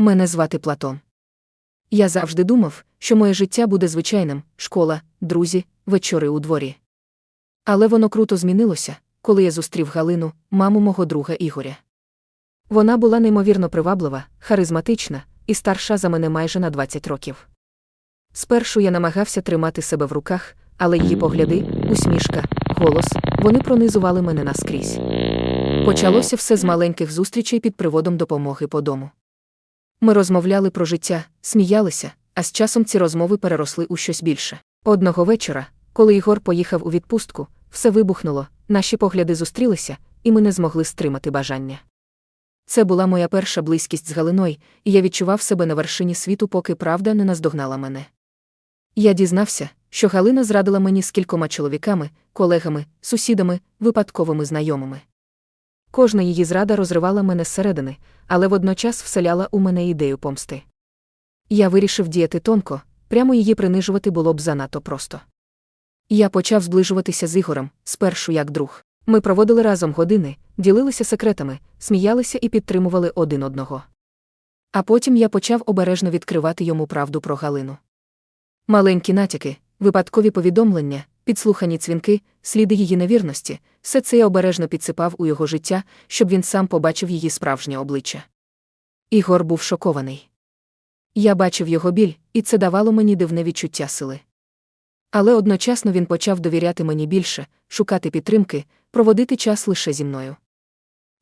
Мене звати Платон. Я завжди думав, що моє життя буде звичайним школа, друзі, вечори у дворі. Але воно круто змінилося, коли я зустрів Галину, маму мого друга Ігоря. Вона була неймовірно приваблива, харизматична і старша за мене майже на 20 років. Спершу я намагався тримати себе в руках, але її погляди, усмішка, голос, вони пронизували мене наскрізь. Почалося все з маленьких зустрічей під приводом допомоги по дому. Ми розмовляли про життя, сміялися, а з часом ці розмови переросли у щось більше. Одного вечора, коли Ігор поїхав у відпустку, все вибухнуло, наші погляди зустрілися, і ми не змогли стримати бажання. Це була моя перша близькість з Галиною, і я відчував себе на вершині світу, поки правда не наздогнала мене. Я дізнався, що Галина зрадила мені з кількома чоловіками, колегами, сусідами, випадковими знайомими. Кожна її зрада розривала мене зсередини, але водночас вселяла у мене ідею помсти. Я вирішив діяти тонко, прямо її принижувати було б занадто просто. Я почав зближуватися з Ігорем, спершу як друг. Ми проводили разом години, ділилися секретами, сміялися і підтримували один одного. А потім я почав обережно відкривати йому правду про Галину. Маленькі натяки, випадкові повідомлення, підслухані цвінки, сліди її невірності, все це я обережно підсипав у його життя, щоб він сам побачив її справжнє обличчя. Ігор був шокований. Я бачив його біль, і це давало мені дивне відчуття сили. Але одночасно він почав довіряти мені більше, шукати підтримки, проводити час лише зі мною.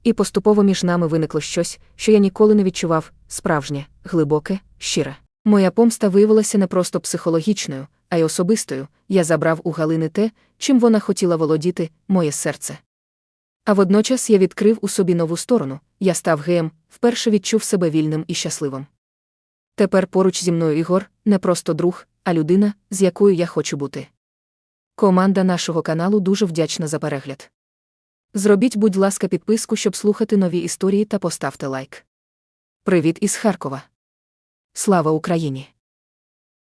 І поступово між нами виникло щось, що я ніколи не відчував справжнє, глибоке, щире. Моя помста виявилася не просто психологічною, а й особистою, я забрав у Галини те, чим вона хотіла володіти, моє серце. А водночас я відкрив у собі нову сторону, я став геєм, вперше відчув себе вільним і щасливим. Тепер поруч зі мною Ігор не просто друг, а людина, з якою я хочу бути. Команда нашого каналу дуже вдячна за перегляд. Зробіть, будь ласка, підписку, щоб слухати нові історії та поставте лайк. Привіт із Харкова. Слава Україні!